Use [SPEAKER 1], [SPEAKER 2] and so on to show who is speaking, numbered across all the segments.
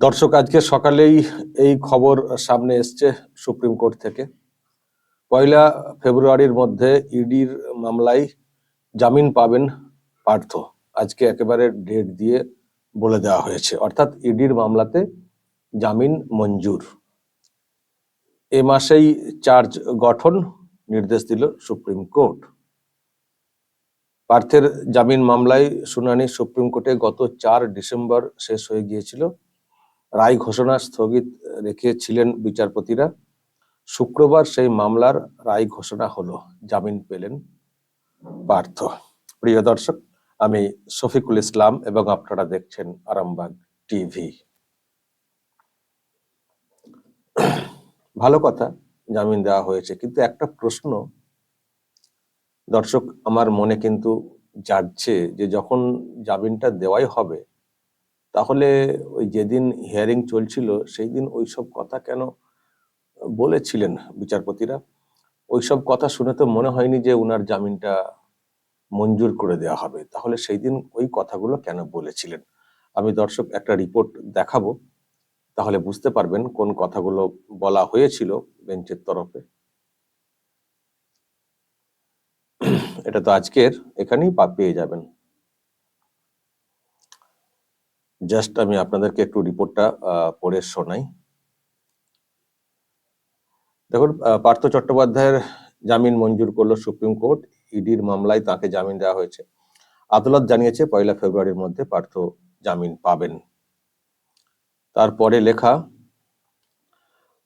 [SPEAKER 1] দর্শক, আজকে সকালেই এই খবর সামনে এসছে সুপ্রিম কোর্ট থেকে। পয়লা ফেব্রুয়ারির মধ্যে ইডির মামলায় জামিন পাবেন পার্থ। আজকে একেবারে ডেট দিয়ে বলে দেওয়া হয়েছে। অর্থাৎ ইডির মামলাতে জামিন মঞ্জুর। এ মাসেই চার্জ গঠন নির্দেশ দিল সুপ্রিম কোর্ট। পার্থের জামিন মামলায় শুনানি সুপ্রিম কোর্টে গত চার ডিসেম্বর শেষ হয়ে গিয়েছিল। রায় ঘোষণা স্থগিত রেখেছিলেন বিচারপতিরা। শুক্রবার সেই মামলার রায় ঘোষণা হলো, জামিন পেলেন পার্থ। প্রিয় দর্শক, আমি শফিকুল ইসলাম এবং আপনারা দেখছেন আরামবাগ টিভি। ভালো কথা, জামিন দেওয়া হয়েছে, কিন্তু একটা প্রশ্ন, দর্শক, আমার মনে কিন্তু যাচ্ছে যে যখন জামিনটা দেওয়াই হবে তাহলে ওই যেদিন হিয়ারিং চলছিল সেই দিন ওইসব কথা কেন বলেছিলেন বিচারপতিরা? ওইসব কথা শুনে তো মনে হয়নি যে উনার জামিনটা মঞ্জুর করে দেওয়া হবে। তাহলে সেই দিন ওই কথাগুলো কেন বলেছিলেন? আমি দর্শক, একটা রিপোর্ট দেখাবো। তাহলে বুঝতে পারবেন কোন কথাগুলো বলা হয়েছিল বেঞ্চের তরফে। এটা তো আজকের, এখানেই পেয়ে যাবেন। জাস্ট আমি আপনাদেরকে একটু রিপোর্টটা পড়ে শোনাই। দেখুন পার্থ চট্টোপাধ্যায়ের জামিন মঞ্জুর করল সুপ্রিম কোর্ট ইডির মামলায় তাকে জামিন দেওয়া হয়েছে। আদালত জানিয়েছে, পয়লা ফেব্রুয়ারির মধ্যে পার্থ জামিন পাবেন। তারপরে লেখা,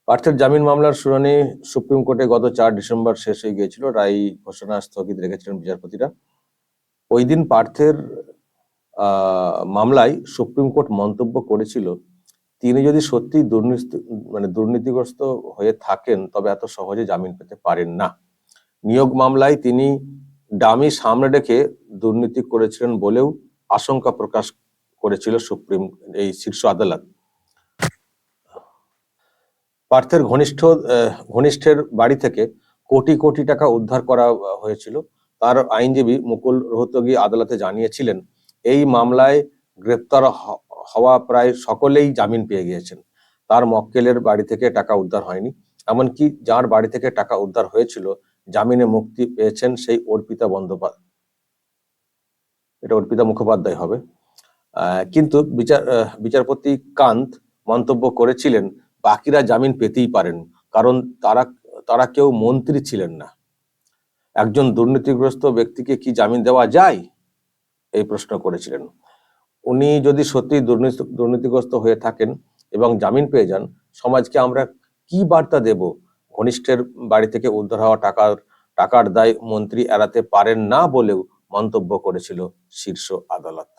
[SPEAKER 1] পার্থের জামিন মামলার শুনানি সুপ্রিম কোর্টে গত চার ডিসেম্বর শেষ হয়ে গিয়েছিল। রায় ঘোষণা স্থগিত রেখেছিলেন বিচারপতিরা। ওই দিন পার্থের মামলায় সুপ্রিম কোর্ট মন্তব্য করেছিল, তিনি যদি সত্যি দুর্নীতি মানে দুর্নীতিগ্রস্ত হয়ে থাকেন, তবে এত সহজে জামিন পেতে পারেন না। নিয়োগ মামলায় তিনি ডামি সামনে রেখে দুর্নীতি করেছিলেন বলেও আশঙ্কা প্রকাশ করেছিল সুপ্রিম, এই শীর্ষ আদালত। পার্থের ঘনিষ্ঠ ঘনিষ্ঠের বাড়ি থেকে কোটি কোটি টাকা উদ্ধার করা হয়েছিল। তার আইনজীবী মুকুল রোহতগি আদালতে জানিয়েছিলেন এই মামলায় গ্রেপ্তার হওয়া প্রায় সকলেই জামিন পেয়ে গিয়েছেন। তার মক্কেলের বাড়ি থেকে টাকা উদ্ধার হয়নি। এমনকি যার বাড়ি থেকে টাকা উদ্ধার হয়েছিল, জামিনে মুক্তি পেয়েছেন সেই অর্পিতা বন্দ্যোপাধ্যায় এটা অর্পিতা মুখোপাধ্যায় হবে। কিন্তু বিচার বিচারপতি কান্ত মন্তব্য করেছিলেন, বাকিরা জামিন পেতেই পারেন, কারণ তারা তারা কেউ মন্ত্রী ছিলেন না। একজন দুর্নীতিগ্রস্ত ব্যক্তিকে কি জামিন দেওয়া যায়? এই প্রশ্ন করেছিলেন। উনি যদি সত্যি দুর্নীতি, দুর্নীতিগ্রস্ত হয়ে থাকেন এবং জামিন পেয়ে যান, সমাজকে আমরা কি বার্তা দেব? ঘনিষ্ঠের বাড়ি থেকে উদ্ধার হওয়া টাকার টাকার দায় মন্ত্রী এড়াতে পারেন না বলেও মন্তব্য করেছিল শীর্ষ আদালত।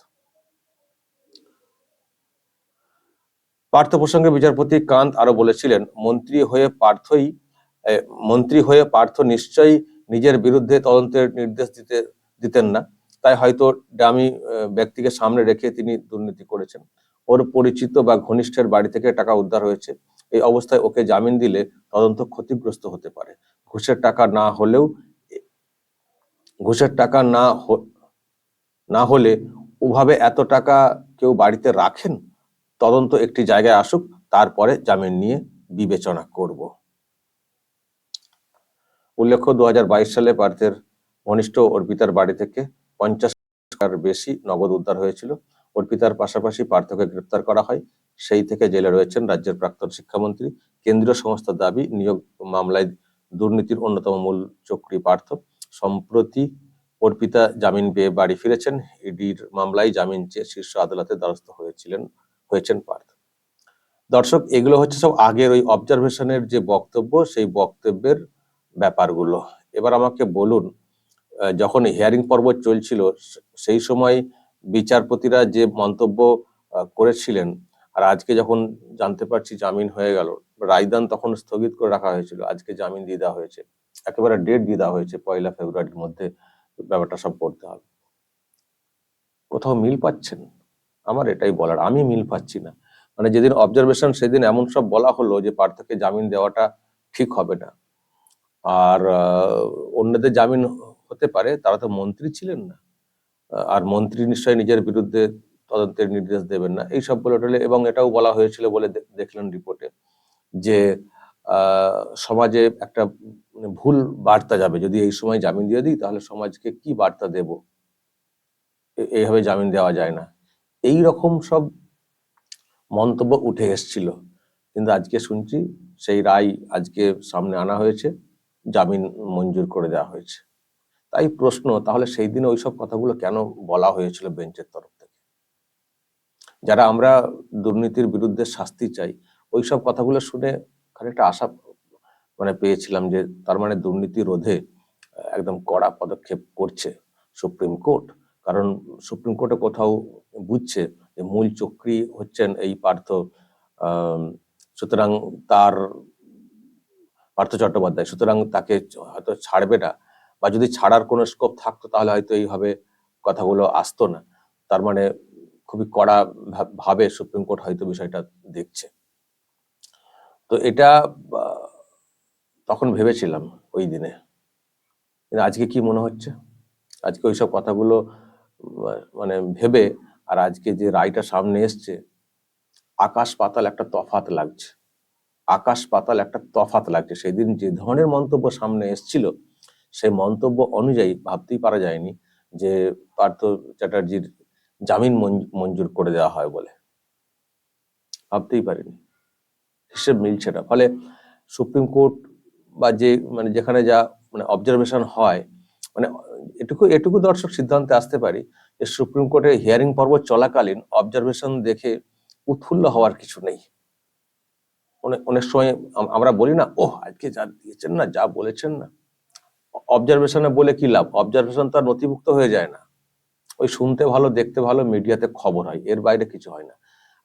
[SPEAKER 1] পার্থ প্রসঙ্গে বিচারপতি কান্ত আরও বলেছিলেন, মন্ত্রী হয়ে পার্থই মন্ত্রী হয়ে পার্থ নিশ্চয়ই নিজের বিরুদ্ধে তদন্তের নির্দেশ দিতে, দিতেন না। তাই হয়তো ডামি ব্যক্তিকে সামনে রেখে তিনি দুর্নীতি করেছেন। ওর পরিচিত বা ঘনিষ্ঠের বাড়ি থেকে টাকা উদ্ধার হয়েছে। এই অবস্থায় ওকে জামিন দিলে তদন্ত ক্ষতিগ্রস্ত হতে পারে। ঘুষের টাকা না হলেও ঘুষের টাকা না না হলে ওভাবে এত টাকা কেউ বাড়িতে রাখেন? তদন্ত একটি জায়গায় আসুক, তারপরে জামিন নিয়ে বিবেচনা করব। উল্লেখ্য, দু হাজার বাইশ সালে পার্থের ঘনিষ্ঠ অর্পিতার বাড়ি থেকে পঞ্চাশ টাকার বেশি নগদ উদ্ধার হয়েছিল। অর্পিতার পাশাপাশি পার্থকে গ্রেপ্তার করা হয়। সেই থেকে জেলে রয়েছেন রাজ্যের প্রাক্তন শিক্ষামন্ত্রী। কেন্দ্রীয় সংস্থার দাবি, নিয়োগ মামলায় দুর্নীতির অন্যতম মূল চক্রী পার্থ। সম্প্রতি অর্পিতা জামিন পেয়ে বাড়ি ফিরেছেন। ইডির মামলায় জামিন চেয়ে শীর্ষ আদালতে দ্বারস্থ হয়েছিলেন, হয়েছেন পার্থ। দর্শক, এগুলো হচ্ছে সব আগের ওই অবজারভেশনের যে বক্তব্য, সেই বক্তব্যের ব্যাপারগুলো। এবার আমাকে বলুন যখন হিয়ারিং পর্ব চলছিল, সেই সময় বিচারপতিরা যে মন্তব্য করেছিলেন, আর আজকে যখন জানতে পারছি জামিন হয়ে গেল, রায়দান তখন স্থগিত করে রাখা হয়েছিল, আজকে জামিন দিয়ে দেওয়া হয়েছে। একেবারে ডেট দিয়ে দেওয়া হয়েছে, পয়লা ফেব্রুয়ারির মধ্যে ব্যাপারটা সব করতে হবে। কোথাও মিল পাচ্ছেন? আমার এটাই বলার, আমি মিল পাচ্ছি না। মানে যেদিন অবজারভেশন সেদিন এমন সব বলা হলো যে পার্থকে জামিন দেওয়াটা ঠিক হবে না। আর অন্যদের জামিন হতে পারে, তারা তো মন্ত্রী ছিলেন না। আর মন্ত্রী নিশ্চয়ই নিজের বিরুদ্ধে তদন্তের নির্দেশ দেবেন না। এইসব বলে টলে এবং এটাও বলা হয়েছিল বলে দেখলেন রিপোর্টে যে সমাজে একটা মানে ভুল বার্তা যাবে। যদি এই সময় জামিন দিয়ে দিই, তাহলে সমাজকে কি বার্তা দেব? এইভাবে জামিন দেওয়া যায় না। এই রকম সব মন্তব্য উঠে এসছিল। কিন্তু আজকে শুনছি সেই রায় আজকে সামনে আনা হয়েছে। জামিন মঞ্জুর করে দেওয়া হয়েছে। তাই প্রশ্ন, তাহলে সেই দিনে ওইসব কথাগুলো কেন বলা হয়েছিল বেঞ্চের তরফ থেকে? যারা আমরা দুর্নীতির বিরুদ্ধে শাস্তি চাই, ওইসব কথাগুলো শুনে খানিকটা আশা মানে পেয়েছিলাম যে তার মানে দুর্নীতি রোধে একদম কড়া পদক্ষেপ করছে সুপ্রিম কোর্ট। কারণ সুপ্রিম কোর্টে কোথাও বুঝছে যে মূল চক্রী হচ্ছেন এই পার্থ সুতরাং তার, পার্থ চট্টোপাধ্যায়, সুতরাং তাকে হয়তো ছাড়বে না। বা যদি ছাড়ার কোনো স্কোপ থাকতো, তাহলে হয়তো এইভাবে কথাগুলো আসতো না। তার মানে খুবই কড়া ভাবে সুপ্রিম কোর্ট হয়তো বিষয়টা দেখছে। তো এটা তখন ভেবেছিলাম ওই দিনে। আজকে কি মনে হচ্ছে? আজকে ওইসব কথাগুলো মানে ভেবে আর আজকে যে রায়টা সামনে এসছে, আকাশ পাতাল একটা তফাত লাগছে। আকাশ পাতাল একটা তফাত লাগছে। সেদিন যে ধরনের মন্তব্য সামনে এসছিল সেই মন্তব্য অনুযায়ী ভাবতেই পারা যায়নি যে পার্থ চ্যাটার্জির জামিন মঞ্জ- মঞ্জুর করে দেওয়া হয় বলে। ভাবতেই পারিনি। হিসেব মিলছে না। ফলে সুপ্রিম কোর্ট বা যে মানে যেখানে যা মানে অবজারভেশন হয় মানে এটুকু এটুকু দর্শক সিদ্ধান্তে আসতে পারি যে সুপ্রিম কোর্টের হিয়ারিং পর্ব চলাকালীন অবজারভেশন দেখে উৎফুল্ল হওয়ার কিছু নেই। অনেক অনেক সময় আমরা বলি না, ওহ, আজকে যা দিয়েছেন না, যা বলেছেন না। অবজারভেশনে বলে কি লাভ? অবজারভেশন তো আর নথিভুক্ত হয়ে যায় না। ওই শুনতে ভালো, দেখতে ভালো, মিডিয়াতে খবর হয়, এর বাইরে কিছু হয় না।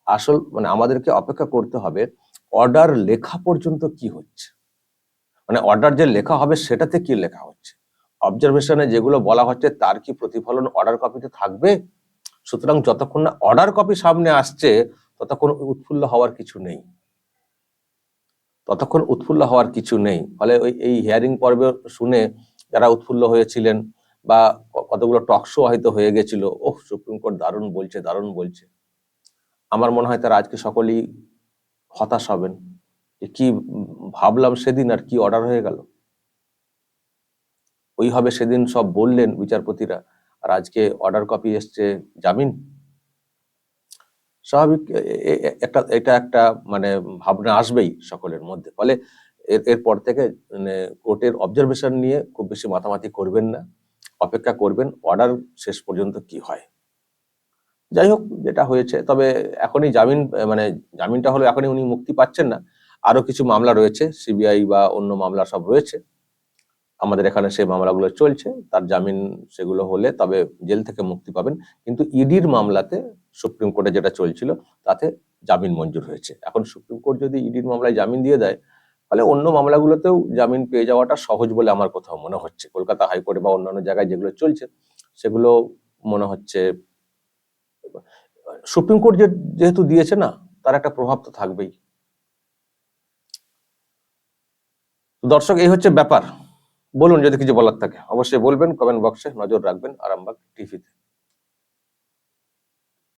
[SPEAKER 1] আসল মানে আমাদেরকে অপেক্ষা করতে হবে অর্ডার লেখা পর্যন্ত কি হচ্ছে? মানে অর্ডার যে লেখা হবে, সেটাতে কি লেখা হচ্ছে? অবজারভেশনে যেগুলো বলা হচ্ছে, তার কি প্রতিফলন অর্ডার কপিতে থাকবে? সুতরাং যতক্ষণ না অর্ডার কপি সামনে আসছে, ততক্ষণ উৎফুল্ল হওয়ার কিছু নেই। ততক্ষণ উৎফুল্ল হওয়ার কিছু নেই। ফলে ওই, এই হিয়ারিং পর্বে শুনে যারা উৎফুল্ল হয়েছিলেন বা কতগুলো টক শো হয়তো হয়ে গেছিল, ওহ, সুপ্রিম কোর্ট দারুণ বলছে দারুণ বলছে। আমার মনে হয় তারা আজকে সকলেই হতাশ হবেন যে কি ভাবলাম সেদিন আর কি অর্ডার হয়ে গেল। ওইভাবে সেদিন সব বললেন বিচারপতিরা, আর আজকে অর্ডার কপি এসছে জামিন। স্বাভাবিক এটা একটা মানে ভাবনা আসবেই সকলের মধ্যে। ফলে এর, এরপর থেকে মানে কোর্টের অবজারভেশন নিয়ে খুব বেশি মাতামাতি করবেন না। অপেক্ষা করবেন অর্ডার শেষ পর্যন্ত কি হয়। যাই হোক, যেটা হয়েছে, তবে এখনই জামিন মানে জামিনটা হলো এখনই উনি মুক্তি পাচ্ছেন না। আরও কিছু মামলা রয়েছে সিবিআই বা অন্য মামলা সব রয়েছে। আমাদের এখানে সেই মামলাগুলো চলছে, তার জামিন সেগুলো হলে তবে জেল থেকে মুক্তি পাবেন। কিন্তু ইডির মামলাতে সুপ্রিম কোর্টে যেটা চলছিল, তাতে জামিন মঞ্জুর হয়েছে। এখন সুপ্রিম কোর্ট যদি ইডির মামলায় জামিন দিয়ে দেয় তাহলে অন্য মামলাগুলোতেও জামিন পেয়ে যাওয়াটা সহজ বলে আমার কোথাও মনে হচ্ছে। কলকাতা হাইকোর্টে বা অন্যান্য জায়গায় যেগুলো চলছে, সেগুলো মনে হচ্ছে, সুপ্রিম কোর্ট যেহেতু দিয়েছে না, তার একটা প্রভাব তো থাকবেই। দর্শক, এই হচ্ছে ব্যাপার। বলুন যদি কিছু বলার থাকে, অবশ্যই বলবেন কমেন্ট বক্সে নজর রাখবেন, আরামবাগ টিভিতে।